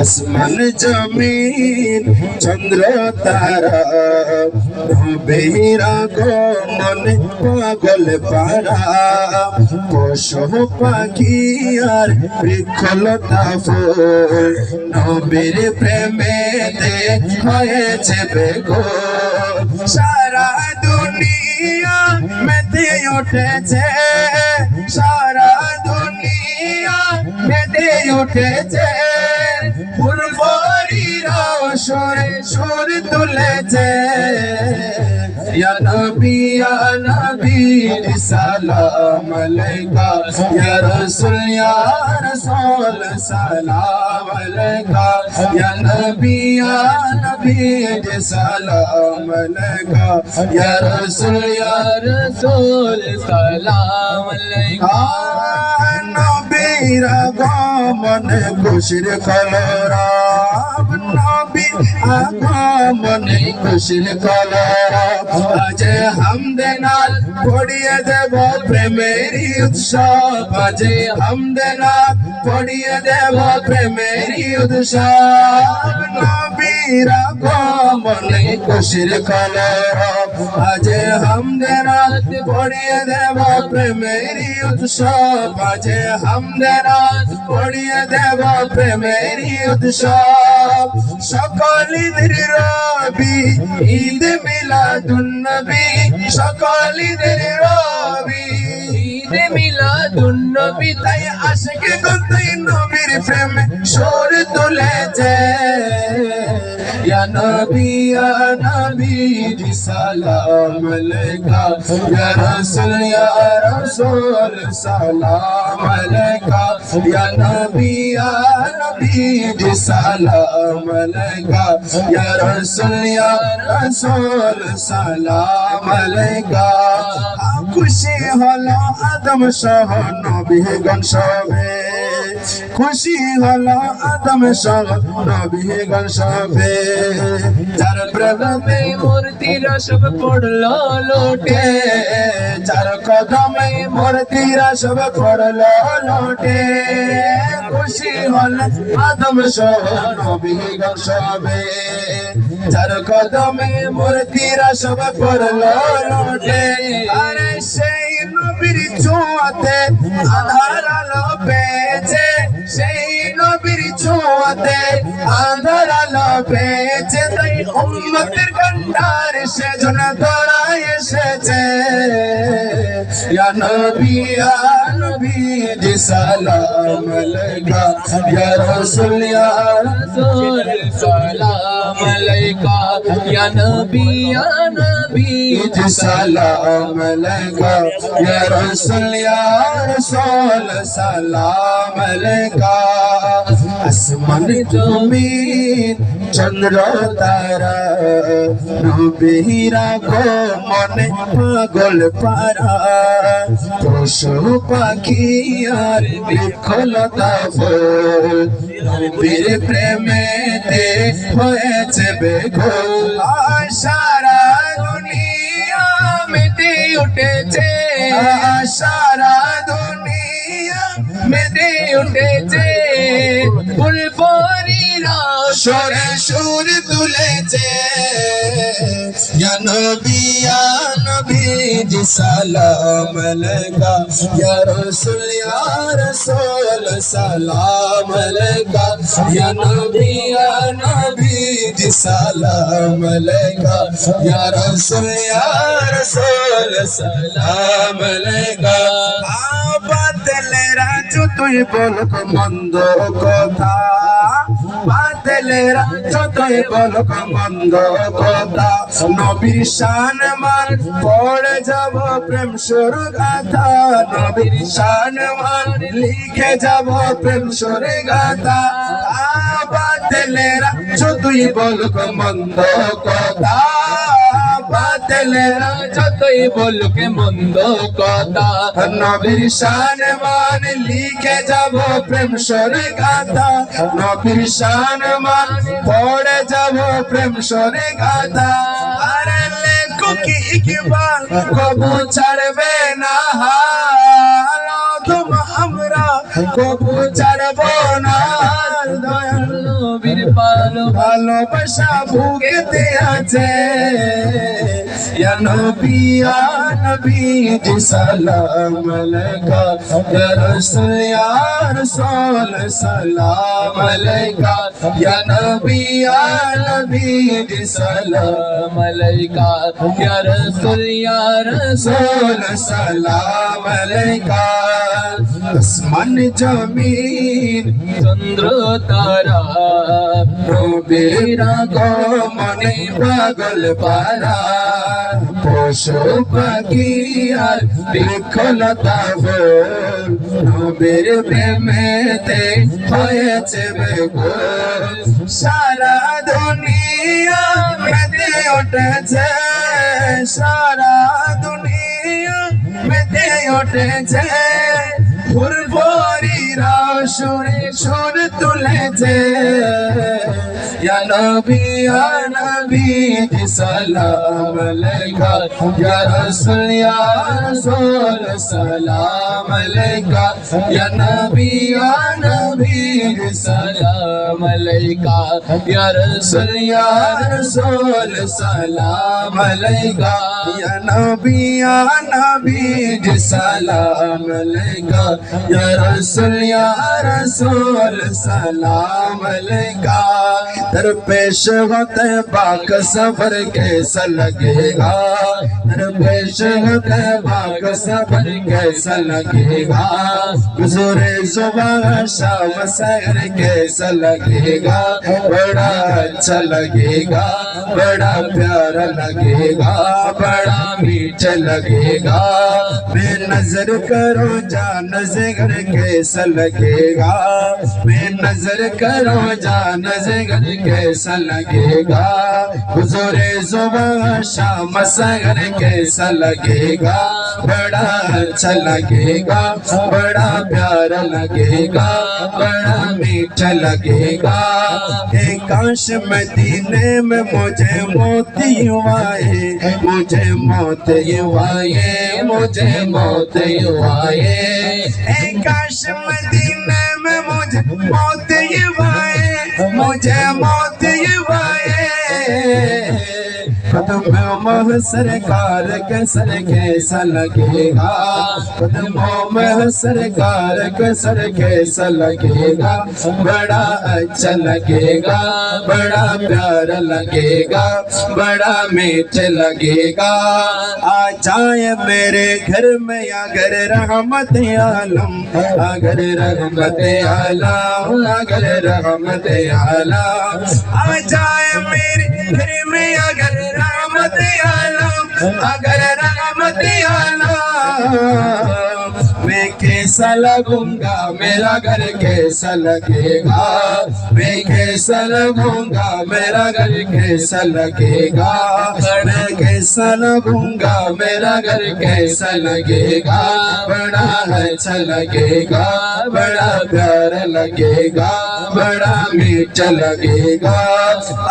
আসমান, জমিন, চন্দ্র, তারা। বেহিরা গো মনে পাগল পারা। পশু পাখি আর বৃক্ষলতা ফুল। নবীর প্রেমেতে হয়েছে বেগো সারা দুনিয়া মেতে উঠেছে। সারা দুনিয়া মেতে উঠেছে। ফুলফরিরাও সরে সুর তুলেছে। নবী নবী, সালাম আলাইকা রাসূল রাসূল, সালাম আলাইকা নবী নবী, সালাম আলাইকা রাসূল রাসূল, সালাম আলাইকা নবীর আগমন খুশির কলরা। নবী আগমন খুশির কলরা। আজ হামদনাল পড়িয়ে দেব প্রেমেরি উৎসব। আজ হামদনাল পড়িয়ে দেব প্রেমেরি উৎসব। নবীর আগমন খুশির কলরা। আজ রাত পড়িয়ে দেব প্রেমেরি উৎসব। আজে হামদে রাত পড়িয়ে দেব প্রেমেরি উৎসব। সকল রবি ঈদ মিলাদুন্নবী সকল রবি ঈদ মিলাদুন নবী, তাই আশিক গন্তুই নবীর প্রেমে সুর তুলেছে। ইয়া নবী ইয়া নবী সালাম আলাইকা। ইয়া রাসূল ইয়া রাসূল, সালাম আলাইকা। ইয়া নবী ইয়া নবী সালাম আলাইকা। ইয়া রাসূল ইয়া রাসূল, সালাম আলাইকা। খুশি হলো আদম সহ নবীগণ সবে। খুশি হলো আদম সহ নবী গণ সবে যার প্রেমে মূর্তিরা সব পড়ল লোটে যার কদমে মূর্তিরা সব পড়ল লোটে খুশি হল আদম সহ নবী গণ সবে যার কদমে মূর্তিরা সব পড়ল লোটে আরে সেই নবীর ছোঁয়াতে আধার আলো পেয়েছে সেই নবীর ছোঁয়াতে আধার আলো পেয়েছে তাই উম্মতের কন্ডার সেজন ধরা এসেছে ইয়া নবী ইয়া নবী জি সালাম আলাইকা ইয়া রাসূল ইয়া রাসূল সালাম আলাইকা ইয়া নবী ইয়া নবী জি সালাম আলাইকা ইয়া রাসূল ইয়া রাসূল সালাম আলাইকা আসমান জমিন চন্দ্র তারা নবীরা গো মনে পাগল পারা পশু পাখি আর বিফলতা ফুল নবীর প্রেমেতে হয়েছে বেঘল সারা দুনিয়া মেতে উঠেছে সারা মেতে উঠেছে ফুল পরিরা সরে সুর তুলেছে। ইয়া নবী জি সালাম আলাইকা ইয়া রাসূল ইয়া রাসূল, সালাম আলাইকা ইয়া নবী ইয়া নবী জি সালাম আলাইকা ইয়া রাসূল ইয়া রাসূল, সালাম আলাইকা বাদলেরা যতই বলক মন্দ কথা। বাদলেরা যতই বলক মন্দ কথা। নবীর শান মান পড়ে যাব প্রেম সুর গাথা। নবীর শান মান লিখে যাব প্রেম সুর গাথা। বাদলেরা যতই বলক মন্দ কথা। বাদলেরা যতই বলুক মন্দ কথা, নবীর শান মান লিখে যাব প্রেম সর গাথা নবীর শান মান পড়ে যাব প্রেম সর গাথা আরে কবু ছাড়বে না হাল? তুম আমরা কবু ছাড়বো না ভালোবাসা বুকেতে আছে ইয়া নবী ইয়া নবী জি সালাম আলাইকা ইয়া রাসূল ইয়া রাসূল সালাম আলাইকা ইয়া নবী ইয়া নবী জি সালাম আলাইকা ইয়া রাসূল ইয়া রাসূল সালাম আলাইকা আসমান জমিন চন্দ্র তারা নবীরা গমনে পাগল পারা পশু পাখি আর বৃক্ষলতা ফুল নবীর প্রেমেতে হয়েছে বেগুল সারা দুনিয়া মেতে উঠেছে। সারা দুনিয়া মেতে উঠেছে। ফুরফুরিরা সুরে সুর তুলেছে। ইয়া নবী ইয়া নবী সালাম আলাইকা। ইয়া রাসূল ইয়া রাসূল, সালাম আলাইকা। ইয়া নবী, ইয়া یا رسول، سلام علیکہ۔ در پیش وقت باق سفر کیسا لگے گا؟ در پیش وقت باغ سفر کیسا لگے گا؟ حضور صبح شام سہر کیسا لگے گا؟ بڑا اچھا لگے گا، بڑا پیارا لگے گا، بڑا میٹھا لگے گا۔ بے نظر کرو جان زگر کیسا لگے کیسا لگے گا۔ میں نظر کرو جا نظر کیسا لگے گا۔ حضور زبان شام سگر کیسا لگے گا۔ بڑا اچھا لگے گا، بڑا پیارا لگے گا، بڑا میٹھا لگے گا۔ ایک کاش مدینے میں مجھے موتی آئے مجھے موت آئے مجھے موت آئے ए काश मदीने में मुझे मौत आए मुझे मौत قدم مہ سرکار کے سر کیسا لگے گا۔ قدم مہ سرکار کے سر کیسا لگے گا۔ بڑا اچھا لگے گا، بڑا پیارا لگے گا، بڑا میٹھ لگے گا۔ آ جائے میرے گھر میں اگر رحمت عالم، اگر رحمت عالم، اگر رحمت عالم۔ آ جائے میرے گھر میں اگر रहमत आलम अगर रहमत میں کیسا لگوں گا، میرا گھر کیسا لگے گا؟ میں کیسا لگوں گا، میرا گھر کیسا لگے گا؟ میں کیسا لگوں گا، میرا گھر کیسا لگے گا؟ بڑا اچھا لگے گا، بڑا پیارا لگے گا، بڑا میٹھا لگے گا۔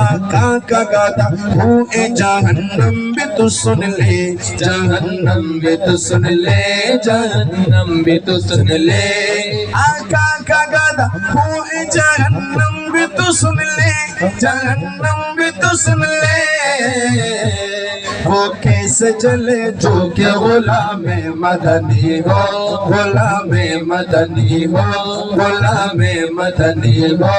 آقا کا گاتا ہوں، اے جہنم بھی تو سن لے، جہنم بھی تو سن لے، جہنم जहन्नम भी तू सुन ले आका का गाता हूँ ए जहन्नम भी तू सुन ले जहन्नम भी तू सुन ले वो कैसे चले जो के गुलाम मदनी हो गुलाम मदनी हो गुलाम मदनी हो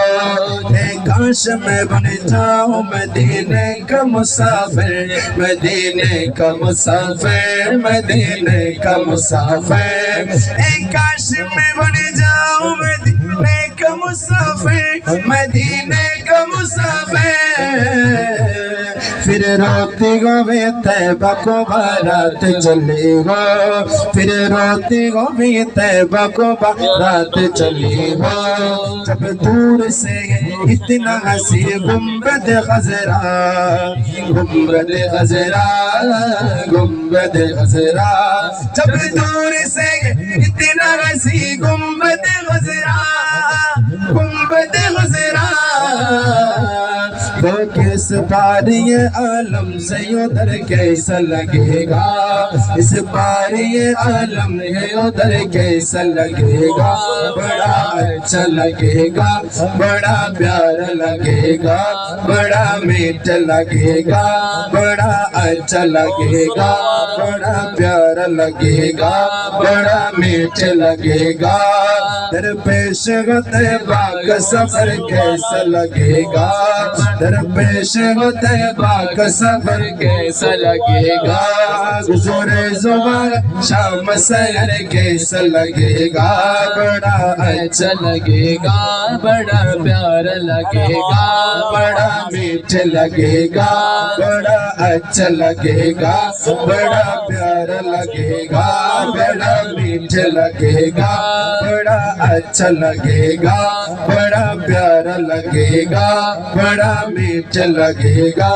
ए काश मैं बन जाऊं मदीने का मुसाफिर मदीने का मुसाफिर मदीने का मुसाफिर ए काश मैं बन जाऊं मदीने का मुसाफिर मदीने का मुसाफिर फिर रोती गो भी तैबा को बारात चली हो फिर रोती गो भी तैबा को बारात चली हो जब दूर से इतना हंसी गुम्बद खजरा गुम्बद खजरा गुम्बद खजरा जब दूर से इतना हंसी गुम्बद खजरा گنبد حضرا وہ کس پاری عالم سے ادھر کیسا لگے گا اس پاری عالم ہے ادھر کیسا لگے گا بڑا اچھا لگے گا، بڑا پیارا لگے گا، بڑا میٹھ لگے گا، بڑا اچھا لگے گا بڑا پیارا لگے گا بڑا میٹھ لگے گا درپیش غد باغ سفر کیسا لگے گا درپیش غد باق سفر کیسا لگے گا حضور زبان شام سحر کیسا لگے گا بڑا اچھا لگے گا بڑا پیارا لگے گا بڑا میٹھ لگے گا بڑا اچھا لگے گا، بڑا پیار لگے گا، بڑا میٹھ لگے گا، بڑا اچھا لگے گا، بڑا پیار لگے گا، بڑا میٹھ لگے گا۔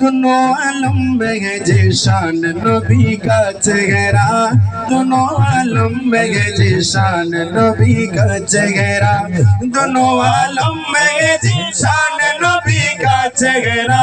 دونوں عالم میں ہے جی شان نبی کا چہرہ، دونوں عالم میں ہے جی شان نبی کا چہرہ، دونوں عالم میں ہے جی شان نبی کا چہرہ۔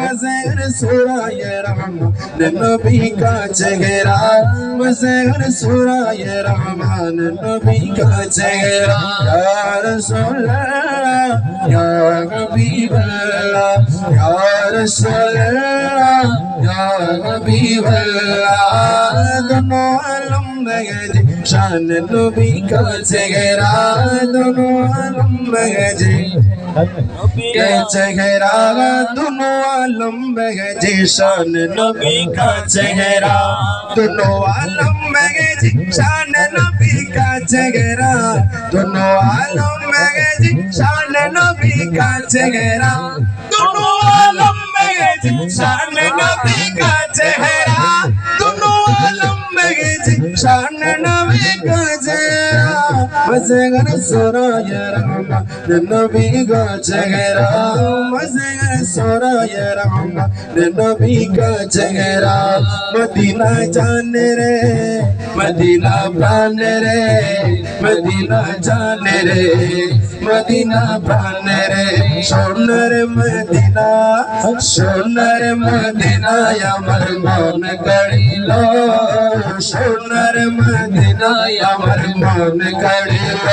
وزهر سورای رحمان نبی کا چہرہ وزہر سورای رحمان نبی کا چہرہ یا رسول اللہ یا حبیب اللہ یا رسول اللہ یا حبیب اللہ دونوں عالم میں شان نبی کا چہرہ دونوں عالم میں جی کا چہرہ دونوں عالم आलम में जी शान नबी का चेहरा दोनों आलम में जी शान नबी का चेहरा दोनों आलम में जी शान नबी का चेहरा दोनों आलम में जी शान नबी का चेहरा मजगर सोरा ये रहमा नबी का चेहरा وزغر سرايا رحمة للنبي قاتغرا وزغر سرايا رحمة للنبي قاتغرا مدينة جانري مدينة برانري مدينة جانري মদিনা প্রাণের সোনার মদিনা সোনার মদিনা আমার মন গড়িল সোনার মদিনায় আমার মন গড়িল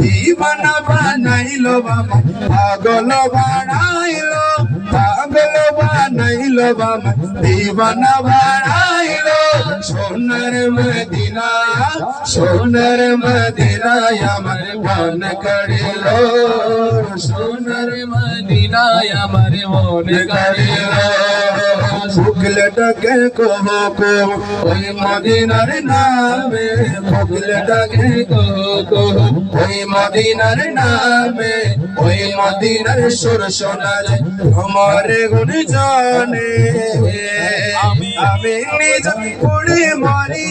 দিবানা বানাইলো বাবা পাগল বানাইলো পাগল বানাইলো বাবা দিবানা বানাইলো সোনার মদিনা সোনার মদিনায় আমার মন করিল সোনার মদিনায় আমার মন করিল ফুকলটাকে কহ কহ ওই মদিনার নামে ফুকলটাকে কহ কহ ওই মদিনার নামে ওই মদিনার সুর শোনা যায় আমার গুণ জানে আমি নিজ পুড়ে মরি।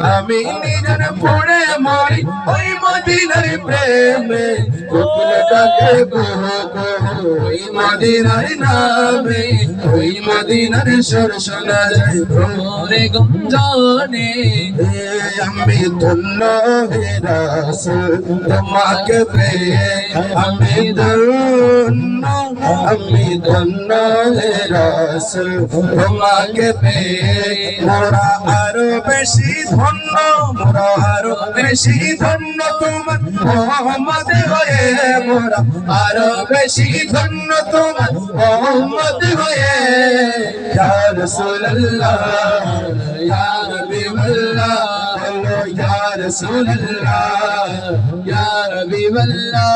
আমি নিজের পড়ে মরি, ওই মদিনার প্রেমে। কোকিলটাকে কহ কহ ওই মদিনার নামে। ওই মদিনার সুর শোনা যায় ভ্রমরে গঞ্জনে। আমি ধন্য হে রাসূল তোমাকে পেয়ে আমি ধন্য। আমি ধন্য হে তোমাকে পেয়ে। আরও বেশি ধন্য মোরা আরও বেশি ধন্য, তোমার মোহাম্মদ হয়ে মোরা আরও বেশি ধন্য, তোমার মোহাম্মদ হয়ে। ইয়া রাসূলুল্লাহ, ইয়া হাবিবাল্লাহ হাবিবাল্লাহ,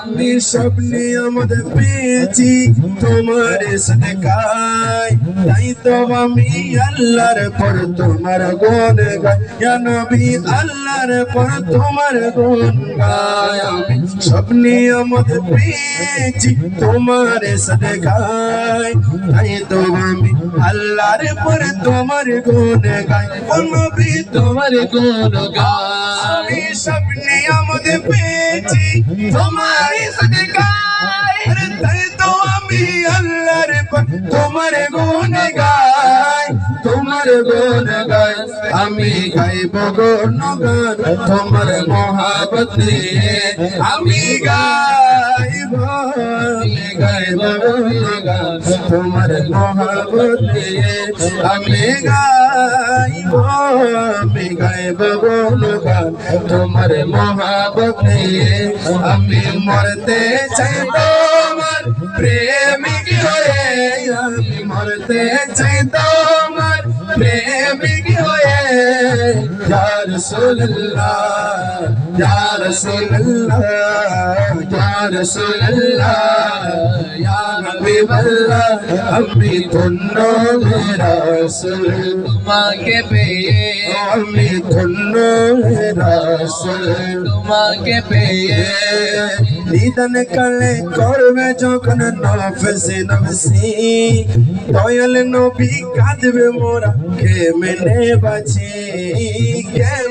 আমি সব নিয়ামত পেয়েছি তোমার সদকায়। তাই তো আমি আল্লাহর পর তোমার গুণ গাই ইয়া নবী, আল্লাহর পর তোমার গুণ গাই আমি সব নিয়ামত পেয়েছি তোমার সদকায়। তাই তো আমি আল্লাহর পর তোমার গুণ ও নবী, তোমার গুণ গায় আমি সব নিয়ামত পেয়েছি তোমার সদকায়। তাই তো আমি আল্লাহর তোমার গুণ গাই তোমার গুণ গাই আমি গাইব গুণ গান তোমার মহাবত আমি গাইব। আমি গাইব গুণ গান তোমার মহাবত নিয়ে আমি গাইব আমি গাইব গুণ গান তোমার মহাবত নিয়ে আমি মরতে চাই তোমার প্রেমিক হয়ে আমি মরতে ইয়া রাসূলুল্লাহ ইয়া হাবিবাল্লাহ আমি ধন্য হে রাসূল তোমাকে পেয়ে আমি ধন্য হে রাসূল তোমাকে পেয়ে নিদান কালে করবে যখন নফসে নফসি। দয়াল নবী কাঁদবে মোরা কেমনে বাঁচি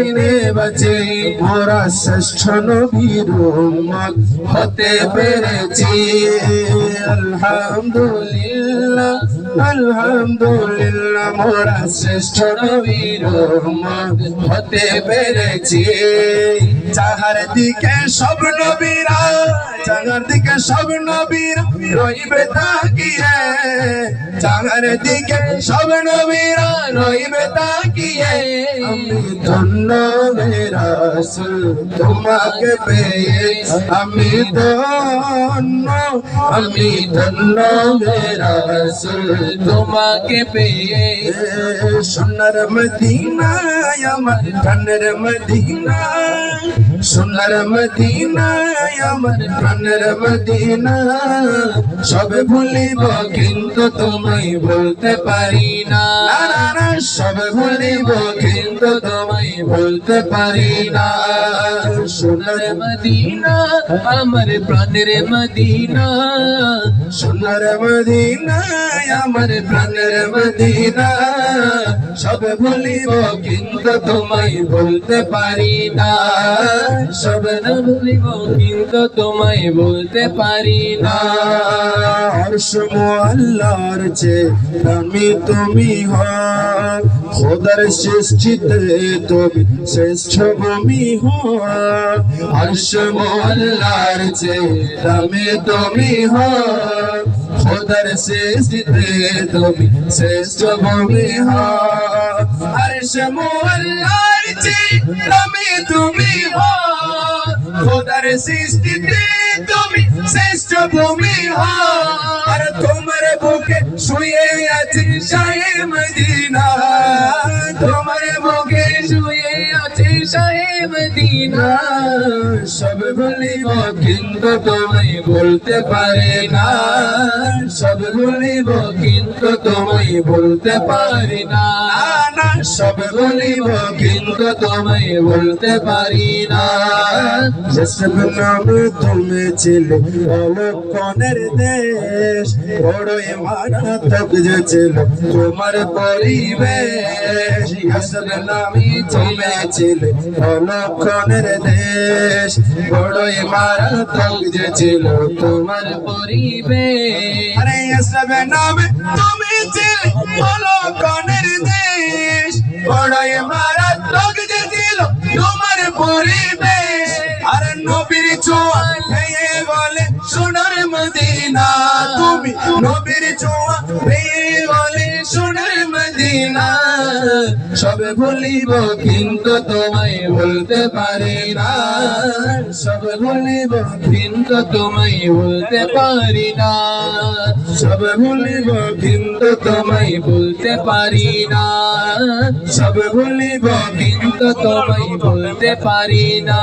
কেমনে বাজে মোরা শ্রেষ্ঠ নবীর উম্মত হতে পেরেছি। আলহামদুলিল্লাহ আলহামদুলিল্লাহ, মোরা শ্রেষ্ঠ নবীর উম্মত হতে পেরেছি। চাহার দিকে সব নবীরা চাহার দিকে সব নবীরা রইবে তাকিয়ে। চাহার দিকে সব নবীরা রইবে তাকিয়ে। আমি ধন্য রাসূল তোমাকে পেয়ে আমি ধন্য আমি ধন্য রাসূল তোমাকে পেয়ে সোনার মদিনা আমার ধনের মদিনা সোনার মদিনায় আমার প্রাণের মদিনা। সবে ভুলিব, কিন্তু তোমায় বলতে পারি না। সবে ভুলিব, কিন্তু তোমায় বলতে পারি না। সোনার মদিনা, আমার প্রাণের মদিনা। সোনার মদিনায় আমার প্রাণের মদিনা। সব ভুলিব, কিন্তু তোমায় বলতে পারি না। কিন্তু তোমায় বলতে পারি না হর্ষ আল্লাহর চে আমি তুমি হও খোদার সৃষ্টিতে তুমি শ্রেষ্ঠ ভূমি হও হর্ষ চে আমি তুমি হও খোদার সৃষ্টিতে তুমি শ্রেষ্ঠ ভূমি হও হর্ষ চে আমি তুমি হও। খোদার সৃষ্টিতে তুমি শ্রেষ্ঠ ভূমি আর তোমার বুকে শুয়ে আছে শাহে মদিনা। তোমার বুকে শুয়ে সাহেব মদিনা, সব ভুলিব কিন্তু তোমায় বলতে পারে না। সব ভুলিব কিন্তু তোমায় বলতে পারি না। সব ভুলিব কিন্তু তোমায় বলতে পারি না। যেসব নাম তুমি ছিলে অলক্ষণের দেশ, বড়ই মারাত্মক যে ছিল তোমার পরিবেশ। যেসব নামই তুমি ছিলে অলক্ষণের দেশ বড়ই মারাত্মক যে ছিল তোমার পরিবেশ। আরে এসব নামে তুমি ছিলে অলক্ষণের দেশ বড়ই মারাত্মক যে ছিল তোমার পরিবেশ। আর নবীর ছোঁয়া পেয়ে বলে সোনার মদিনা, তুমি নবীর ছোঁয়া পেয়ে বলে সোনার মদিনা সব ভুলিব, কিন্তু তোমায় বলতে পারি না। সব ভুলিব, কিন্তু তোমায় বলতে পারি না। সব ভুলিব, কিন্তু তোমায় বলতে পারি না। সব ভুলিব, কিন্তু তোমায় বলতে পারি না।